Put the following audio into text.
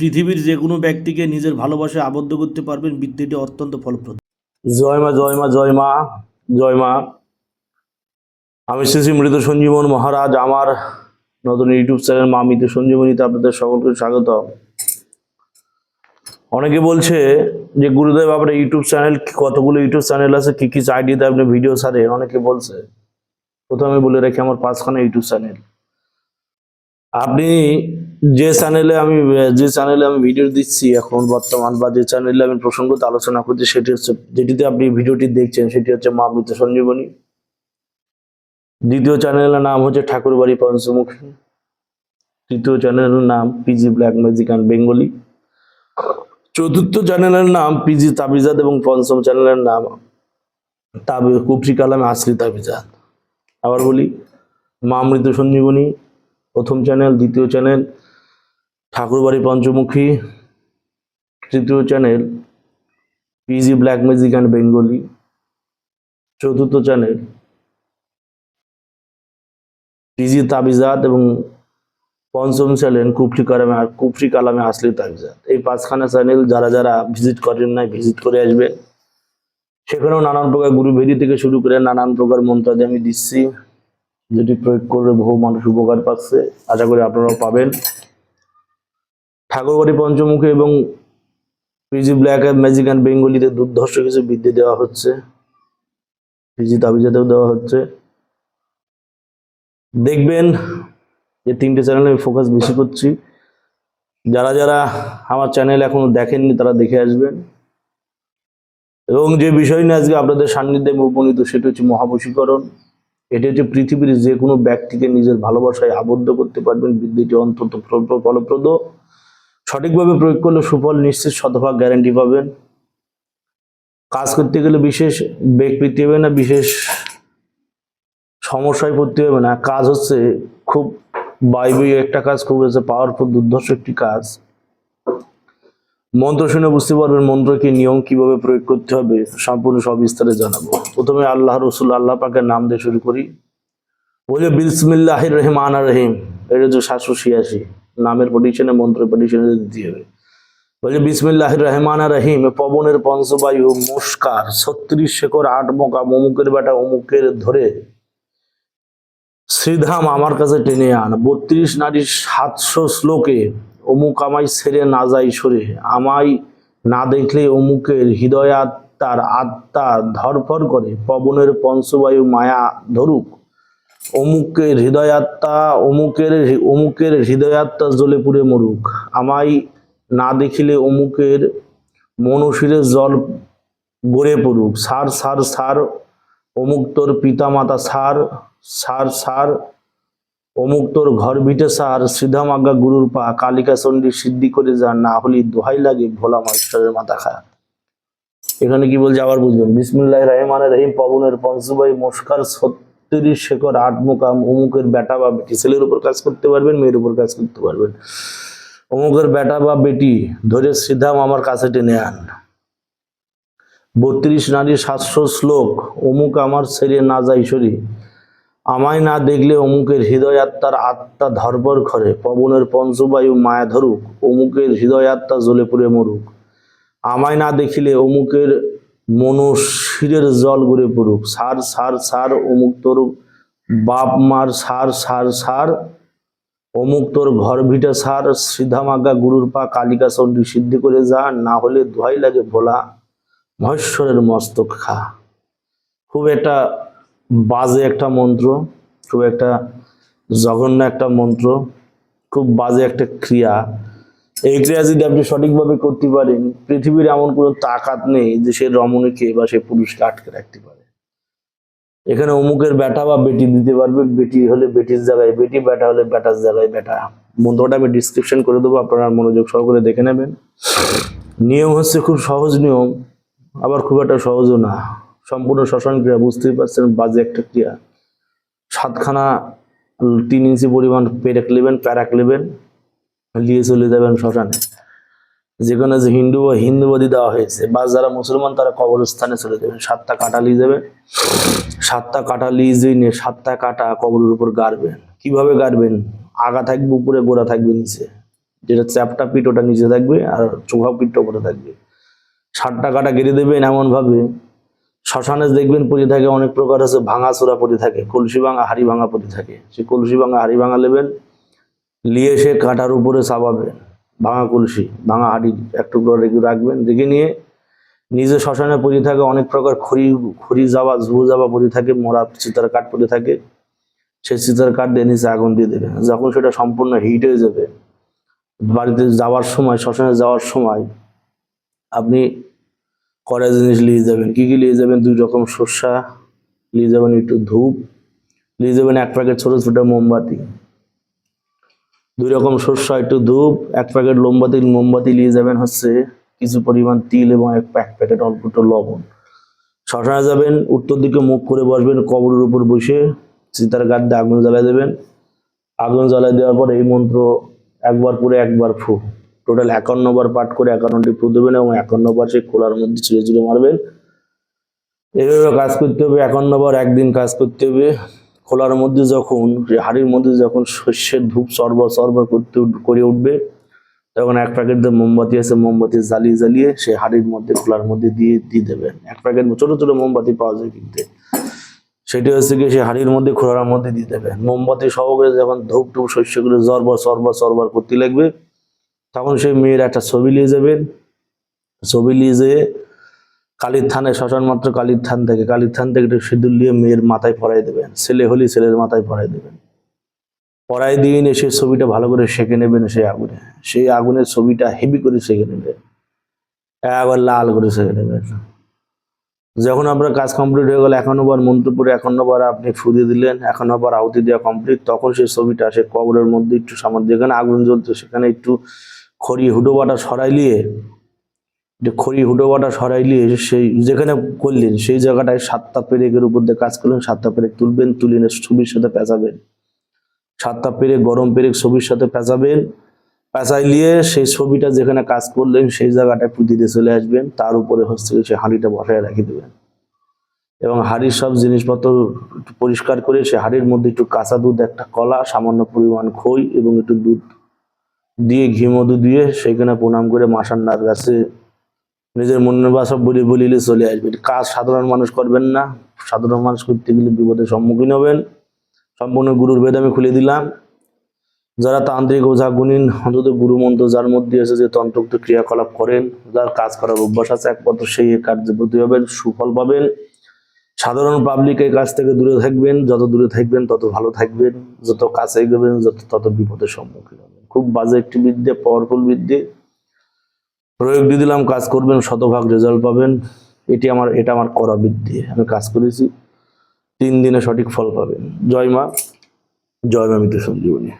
পৃথিবীর যে কোনো ব্যক্তিকে নিজের ভালোবাসায় আবদ্ধ করতে পারবেন বিদ্যাটি অত্যন্ত ফলপ্রদ। জয় মা জয় মা জয় মা জয় মা। আমি শ্রী মৃত সঞ্জীবন মহারাজ, আমার নতুন ইউটিউব চ্যানেল মা মৃত সঞ্জীবনীতে আপনাদের সকলকে স্বাগত। অনেকে বলছে যে, গুরুদেব, আপনার ইউটিউব চ্যানেল কতগুলো ইউটিউব চ্যানেল আছে? কি কি আইডিয়াতে আপনি ভিডিও ছাড়েন? অনেকে বলছে, প্রথমে বলে রাখি, আমার পাঁচখানা ইউটিউব চ্যানেল। আপনি যে চ্যানেলে আমি, যে চ্যানেলে আমি ভিডিও দিচ্ছি এখন বর্তমান বা যে চ্যানেলে আমি প্রসঙ্গত আলোচনা করছি, সেটি হচ্ছে, যেটিতে আপনি ভিডিওটি দেখছেন, সেটি হচ্ছে মা মৃত সঞ্জীবনী। দ্বিতীয় চ্যানেলের নাম হচ্ছে ঠাকুরবাড়ি পঞ্চমুখী। তৃতীয় চ্যানেলের নাম PG black magic and Bengali চতুর্থ চ্যানেলের নাম পিজি তাবিজাদ এবং পঞ্চম চ্যানেলের নাম তাবি, কুফরি কালামে আসলি তাবিজাদ। আবার বলি, মা মৃত সঞ্জীবনী, প্রথম চ্যানেল দ্বিতীয় চ্যানেল ঠাকুরবাড়ি পঞ্চমুখী তৃতীয় channel PG black magic and Bengali চতুর্থ চ্যানেল পিজি তাবিজাত এবং পঞ্চম চ্যানেল কুফরি কালামে কুফরি কালামে আসলি তাবিজাত এই পাঁচখানা চ্যানেল যারা যারা ভিজিট করেন নাই ভিজিট করে আসবে সেখানেও নানান প্রকার গুরু ভেদি থেকে শুরু করে নানান প্রকার মন্ত্রাদি আমি দিচ্ছি। যেটি প্রয়োগ করে বহু মানুষ উপকার পাচ্ছে। আশা করি আপনারাও পাবেন। ঠাকুরবাড়ি পঞ্চমুখী এবং PG black and magic and বেঙ্গলিতে দুর্ধর্ষ কিছু বিদ্যে দেওয়া হচ্ছে। পিজি তাবিজাতেও দেওয়া হচ্ছে। দেখবেন যে তিনটে চ্যানেলে আমি ফোকাস বেশি করছি। যারা যারা আমার চ্যানেল এখনও দেখেননি, তারা দেখে আসবেন। এবং যে বিষয় নিয়ে আজকে আপনাদের সান্নিধ্যে উপনীত, সেটা হচ্ছে মহাবশীকরণ। এটি হচ্ছে পৃথিবীর যে কোনো ব্যক্তিকে নিজের ভালোবাসায় আবদ্ধ করতে পারবেন। বৃদ্ধিটি অন্তত ফলপ্রদ। সঠিকভাবে প্রয়োগ করলে সুফল নিশ্চিত শতভাগ গ্যারান্টি পাবেন। কাজ করতে গেলে বিশেষ বেগ পেতে হবে না, বিশেষ সমস্যায় পড়তে হবে না। কাজ হচ্ছে খুব বায়বীয় একটা কাজ, খুব হচ্ছে পাওয়ারফুল দুর্ধর্ষ একটি কাজ। মন্ত্র শুনে বুঝতে পারবেন মন্ত্রকে নিয়ম কীভাবে প্রয়োগ করতে হবে, সম্পূর্ণ সব বিস্তারে জানাব। প্রথমে আল্লাহ রসুল, আল্লাহ পাকের নাম দিয়ে শুরু করি। বলে বিসমিল্লাহ আনা রহিম। এটা হচ্ছে সাতশো ছিয়াশি। নামের পটিশনে মন্ত্রের পটিশনে দিতে হবে বলে বিসমিল্লাহ রহমান রহিম, পবনের পঞ্চবায়ু মুস্কার, ছত্রিশ শেখর আট মোকা অমুকের বেটা অমুকের ধরে, শ্রীধাম আমার কাছে টেনে আন। বত্রিশ নারী সাতশো শ্লোকে অমুক আমায় ছেড়ে না যাই সরে। আমায় না দেখলে অমুকের হৃদয়াত তার আত্মা ধরফর করে। পবনের পঞ্চবায়ু মায়া ধরুক অমুকের হৃদয়াত্মা, অমুকের অমুকের হৃদয়াত্মা জ্বলে পুড়ে মরুক। আমায় না দেখিলে অমুকের মনশিরে জল গড়ে পড়ুক। সার সার সার, অমুক তোর পিতা মাতা সার সার সার, অমুক তোর ঘর ভিটে সার, সিধা মাগা গুরুর পা, কালিকা চণ্ডী সিদ্ধি করে যা, না হলে দোহাই লাগে ভোলা মাস্টারের মাথা খা এখানে কি বলছে আবার বুঝবেন। বিসমুল্লাহ রহমান রহিম, পবনের পঞ্চবাই মস্কার ছত্রিশ শেখর আট মোকাম, অমুকের বেটা বা বেটি ছেলের উপর কাজ করতে পারবেন, মেয়ের উপর কাজ করতে পারবেন। অমুকের বেটা বা বেটি ধরে সিধাম আমার কাছে টেনে আন। বত্রিশ নারী, সাতশো শ্লোক, অমুক আমার ছেড়ে না যাই সরি আমায় না দেখলে অমুকের হৃদয় আত্মার আত্মা ধরপর করে। পবনের পঞ্চবায়ু মায়া ধরুক, অমুকের হৃদয় আত্মা জ্বলে পুড়ে মরুক। আমায় না দেখিলে অমুকের মনশিরের জল গড়ে পড়ুক। সার সার সার, অমুক তোর বাপ মার সার সার সার, অমুক তোর ঘর ভিটে সার, সিধা মাগা গুরুর পা কালিকা চণ্ডী সিদ্ধি করে যা, না হলে দোহাই লাগে ভোলা। মহেশ্বরের মস্তক খা। খুব একটা বাজে একটা মন্ত্র, খুব একটা জঘন্য একটা মন্ত্র, খুব বাজে একটা ক্রিয়া। এই যদি আপনি সঠিকভাবে করতে পারেন, পৃথিবীর এমন কোনো তাকাত নেই যে সে রমণীকে বা সে পুরুষকে আটকে রাখতে পারে। এখানে অমুকের বেটা বা বেটি দিতে পারবে, বেটি হলে বেটির জায়গায়, বেটি বেটা হলে বেটার জায়গায়। বেটা মন্ত্রটা আমি ডিসক্রিপশন করে দেবো, আপনারা মনোযোগ সহকারে দেখে নেবেন। নিয়ম হচ্ছে খুব সহজ নিয়ম, আবার খুব একটা সহজও না। সম্পূর্ণ শ্মশান ক্রিয়া বুঝতেই পারছেন, বাজে একটা ক্রিয়া। সাতখানা তিন ইঞ্চি পরিমাণ পেরেক নেবেন, প্যারাক নেবেন। নিয়ে চলে যাবেন শ্মশানে। যেখানে যে হিন্দু বা হিন্দুবাদী দেওয়া হয়েছে বা যারা মুসলমান তারা কবরস্থানে চলে যাবেন। সাতটা কাটা নিয়ে যাবে। সাতটা কাটা নিয়ে সাতটা কাটা কবরের উপর গাড়বেন। কীভাবে গাড়বেন? আগা থাকবে, উপরে গোড়া থাকবে, নিচে। যেটা চ্যাপটা পিঠ, ওটা নিচে থাকবে আর চোখা পিঠটা উপরে থাকবে। সাতটা কাটা কেটে দেবেন এমনভাবে। শ্মশানে দেখবেন পড়ে থাকে অনেক প্রকার আছে ভাঙা চোরা পড়ে থাকে, কলসি ভাঙা, হাড়ি ভাঙা পড়ে থাকে। সেই কলসি ভাঙা, হাড়ি ভাঙা নেবেন নিয়ে এসে কাটার উপরে চাপাবেন ভাঙা কলসি, ভাঙা হাড়ি এক টুকরো রেখে রাখবেন, রেখে নিয়ে নিজে শ্মশানে পড়ে থাকে, অনেক প্রকার খড়ি খড়ি যাওয়া ঝুবো যাওয়া পড়ে থাকে মরা চিতার কাঠ পড়ে থাকে, সেই চিতার কাঠ দিয়ে নিচে আগুন দিয়ে দেবে। যখন সেটা সম্পূর্ণ হিট হয়ে যাবে, বাড়িতে যাওয়ার সময়, শ্মশানে যাওয়ার সময় আপনি কড়া জিনিস নিয়ে যাবেন। কী কী নিয়ে যাবেন? দুই রকম সর্ষা, নিয়ে যাবেন একটু ধূপ, নিয়ে যাবেন এক প্যাকেট ছোট ছোট মোমবাতি দুই রকম সর্ষা একটু ধূপ এক প্যাকেট মোমবাতি মোমবাতি নিয়ে যাবেন হচ্ছে কিছু পরিমাণ তিল এবং এক প্যাক প্যাকেট অল্প একটু লবণ। শ্মশানে যাবেন, উত্তর দিকে মুখ করে বসবেন, কবরের উপর বসে চিতার গাছ দিয়ে আগুন জ্বালাই দেবেন। আগুন জ্বালায় দেওয়ার পর এই মন্ত্র একবার করে একবার ফু। টোটাল একান্ন বার পাঠ করে একান্নটি ফু দেবেন এবং একান্ন বার সেই খোলার মধ্যে ছিঁড়ে ছিঁড়ে মারবেন। এভাবে কাজ করতে হবে, একান্ন বার একদিন কাজ করতে হবে। খোলার মধ্যে যখন, হাড়ির মধ্যে যখন শস্যের ধূপ সরবর সরবর করতে করে উঠবে, তখন এক প্যাকেট যে মোমবাতি আছে, মোমবাতি জ্বালিয়ে জ্বালিয়ে সেই হাড়ির মধ্যে, খোলার মধ্যে দিয়ে দিয়ে দেবেন এক প্যাকেট ছোট ছোট মোমবাতি পাওয়া যায় কিনতে। সেটি হচ্ছে কি সেই হাড়ির মধ্যে, খোলার মধ্যে দিয়ে দেবেন মোমবাতি সহকারে যখন ধূপ টুপ শস্যগুলো জরবর সরবর সরবর করতে লাগবে, তখন সেই মেয়ের একটা ছবি নিয়ে যাবেন। ছবি নিয়ে যেয়ে কালীর থানে শ্মশান মাত্র কালীর থান থেকে, কালীর থান থেকে একটু সিঁদুর দিয়ে মেয়ের মাথায় পরাই দেবেন। ছেলে হলি ছেলের মাথায় পরাই দেবেন। পরাই দিয়ে নিয়ে সেই ছবিটা ভালো করে সেঁকে নেবেন সেই আগুনে। সেই আগুনের ছবিটা হেভি করে সেঁকে নেবেন। একবার লাল করে সেঁকে নেবেন। যখন আপনার কাজ কমপ্লিট হয়ে গেল, এখনও বার মন্ত্র পড়ে এখনও বার আপনি ফুদিয়ে দিলেন, এখনও বার আহুতি দেওয়া কমপ্লিট, তখন সেই ছবিটা সে কবরের মধ্যে একটু সামান্য যেখানে আগুন জ্বলতো সেখানে একটু খড়ি হুটো বাটা সরাই নিয়ে যে খড়ি হুটো বাটা সরাই নিয়ে সেই যেখানে করলেন, সেই জায়গাটায় সাতটা পেরেকের উপর দিয়ে কাজ করলেন, সাতটা পেরেক তুলবেন, তুলে ছবির সাথে পেঁচাবেন। সাতটা পেরেক, গরম পেরেক ছবির সাথে পেঁচাবেন পেঁচাই নিয়ে সেই ছবিটা যেখানে কাজ করলেন, সেই জায়গাটায় পুঁতি দিয়ে চলে আসবেন, তার উপরে হচ্ছে সেই হাঁড়িটা বসায় রেখে দেবেন। এবং হাঁড়ির সব জিনিসপত্র পরিষ্কার করে, সে হাঁড়ির মধ্যে একটু কাঁচা দুধ, একটা কলা, সামান্য পরিমাণ খই এবং একটু দুধ দিয়ে ঘি মধু দিয়ে সেখানে প্রণাম করে মাসান্নার কাছে নিজের মনের বাসা বলি বলিলে চলে আসবেন কাজ সাধারণ মানুষ করবেন না। সাধারণ মানুষ করতে গেলে বিপদের সম্মুখীন হবেন। সম্পূর্ণ গুরুর বেদ আমি খুলে দিলাম। যারা তান্ত্রিক ওঝা গুণিন অন্তত গুরু মন্ত্র যার মধ্যে আছে যে তন্ত্রোক্ত ক্রিয়াকলাপ করেন, যার কাজ করার অভ্যাস আছে, একমাত্র সেই এই কার্যে প্রতি হবেন সুফল পাবেন। সাধারণ পাবলিক এই কাজ থেকে দূরে থাকবেন। যত দূরে থাকবেন, তত ভালো থাকবেন। যত কাছে এগোবেন যত, তত বিপদের সম্মুখীন হবেন। খুব বাজে একটি বিদ্যে পাওয়ারফুল বিদ্যে। প্রয়োগ দিয়ে দিলাম, কাজ করবেন, শতভাগ রেজাল্ট পাবেন। এটি আমার, এটা আমার করা বৃদ্ধি। আমি কাজ করেছি, তিন দিনে সঠিক ফল পাবেন। জয় মা জয় মা মিত্র সঞ্জীবনী